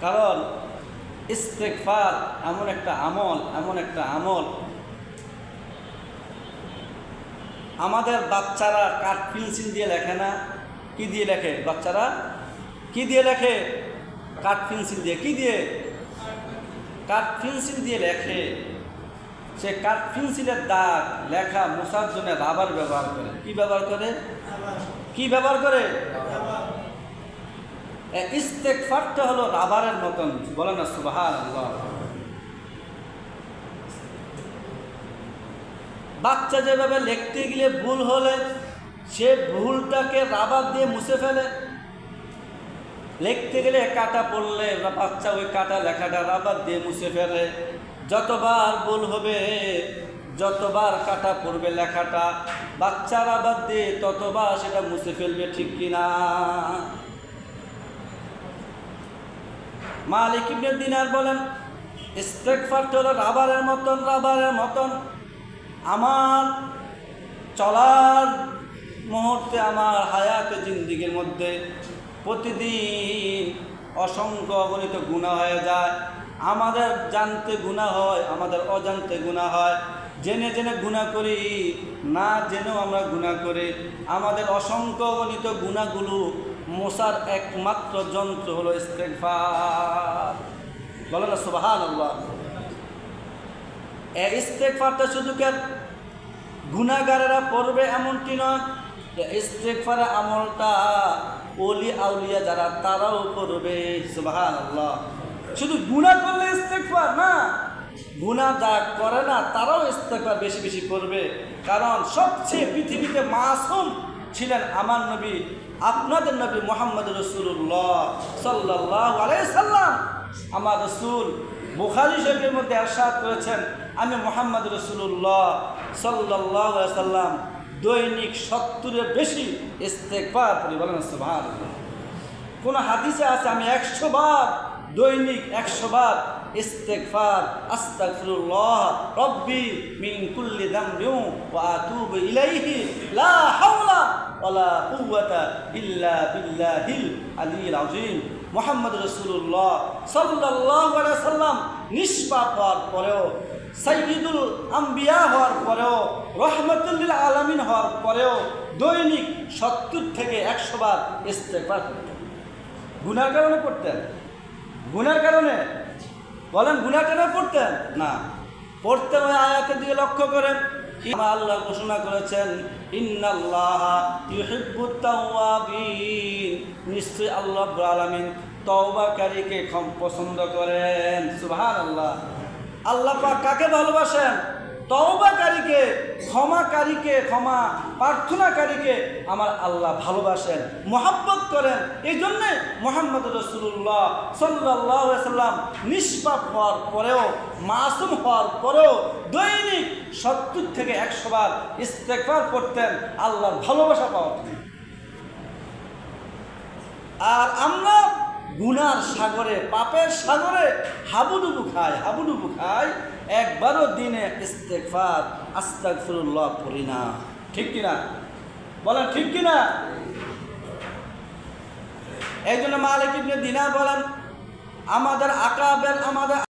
কারণ ইস্তেকফার এমন একটা আমল, এমন একটা আমল। আমাদের বাচ্চারা কাঠ পেন্সিল দিয়ে লেখে না? কি দিয়ে লেখে বাচ্চারা? কি দিয়ে লেখে? কাঠ পেন্সিল দিয়ে। কি দিয়ে? কাঠ পেন্সিল দিয়ে লেখে। সে কাঠ পেন্সিলের দাগ লেখা মোছার জন্য রাবার ব্যবহার করে। কি ব্যবহার করে? কি ব্যবহার করে? ইস্তেকফারটা হলো রাবারের মতন। বলে না বাচ্চা যেভাবে লিখতে গেলে ভুল হলে, সে ভুলটাকে রাবার দিয়ে মুছে ফেলে। লিখতে গেলে কাটা পড়লে বাচ্চা ওই কাটা লেখাটা রাবার দিয়ে মুছে ফেলে। যতবার ভুল হবে, যতবার কাটা পড়বে লেখাটা, বাচ্চা রাবার দিয়ে ততবার সেটা মুছে ফেলবে ঠিক কিনা? মালিক ইবনে দিনার বলেন ইস্তেকফারটা হলো রাবারের মতন রাবারের মতন। আমার চলার মুহূর্তে, আমার হায়াত জিন্দিগির মধ্যে প্রতিদিন অসংখ্য অগণিত গুণা হয়ে যায়। আমাদের জানতে গুণা হয়, আমাদের অজান্তে গুণা হয়। জেনে জেনে গুণা করি, না জেনেও আমরা গুণা করি। আমাদের অসংখ্য অগণিত গুণাগুলো মশার একমাত্র যন্ত্র হলো ইস্তেকফার বলে না সুবাহান শুধু কে গুণাগারেরা পড়বে এমনটি নয়? ইস্তেকফার আমলটা ওলি আউলিয়া যারা, তারাও করবে সুবাহান শুধু গুণা করলে ইস্তেকফার না গুণা যা করে না, তারাও ইস্তেকফার বেশি বেশি করবে। কারণ সবচেয়ে পৃথিবীতে মাসুম ছিলেন আমার নবী, আপনাদের নবী মোহাম্মদ রসুল্লাহ সাল্লাহ আলাই সাল্লাম। আমার রসুল বুখারি শরীফের মধ্যে আরশাদ করেছেন, আমি মোহাম্মদ রসুল্লাহ সাল্লাহ সাল্লাম দৈনিক সত্তরের বেশি ইস্তেকবার করি। কোন হাদিসে আছে আমি একশো বার দৈনিক একশো বার ইস্তেকফার আস্তাগফিরুল্লাহ, রব্বি মিন কুল্লি দামবিউ ওয়া আতুবু ইলাইহি, লা হাওলা ওয়ালা কুওয়াতা ইল্লা বিল্লাহিল আলিয়্যিল আযীম। মুহাম্মদ রাসূলুল্লাহ সাল্লাল্লাহু আলাইহি সাল্লাম নিষ্পাপ হওয়ার পরেও, সাইয়্যিদুল আম্বিয়া হওয়ার পরেও রহমতুল্লিল আলামিন হওয়ার পরেও দৈনিক সত্তর থেকে একশো বার ইস্তেকবার করতেন। গুনার কারণে পড়তেন গুনার কারণে? বলেন গুনার কারণে পড়তেন? না। পড়তে ওই আয়াতের দিকে লক্ষ্য করেন। আল্লাহ ঘোষণা করেছেন নিশ্চয়ই আল্লাহ আলামিন তওবাকারীকে পছন্দ করেন। সুবহানাল্লাহ। আল্লাহ পাক কাকে ভালোবাসেন? তওবাকারীকে। ক্ষমাকারীকে, ক্ষমা প্রার্থনাকারীকে আমার আল্লাহ ভালোবাসেন, মোহাব্বত করেন এই জন্যে মোহাম্মদ রসুল্লাহ সাল্লাহ সাল্লাম নিষ্পাপ হওয়ার পরেও, মাসুম হওয়ার পরেও দৈনিক সত্তর থেকে একশোবার ইস্তেকবার করতেন আল্লাহর ভালোবাসা জন্য। আর আমরা গুনার সাগরে, পাপের সাগরে হাবুডুবু খাই হাবুডুবু খাই একবারও দিনে ইস্তেকফার আস্তাগফিরুল্লাহ পড়ি না। ঠিক কিনা? বলেন, ঠিক কিনা? এই জন্য মালিক ইবনে দিনা বলেন, আমাদের আকাবের আমাদের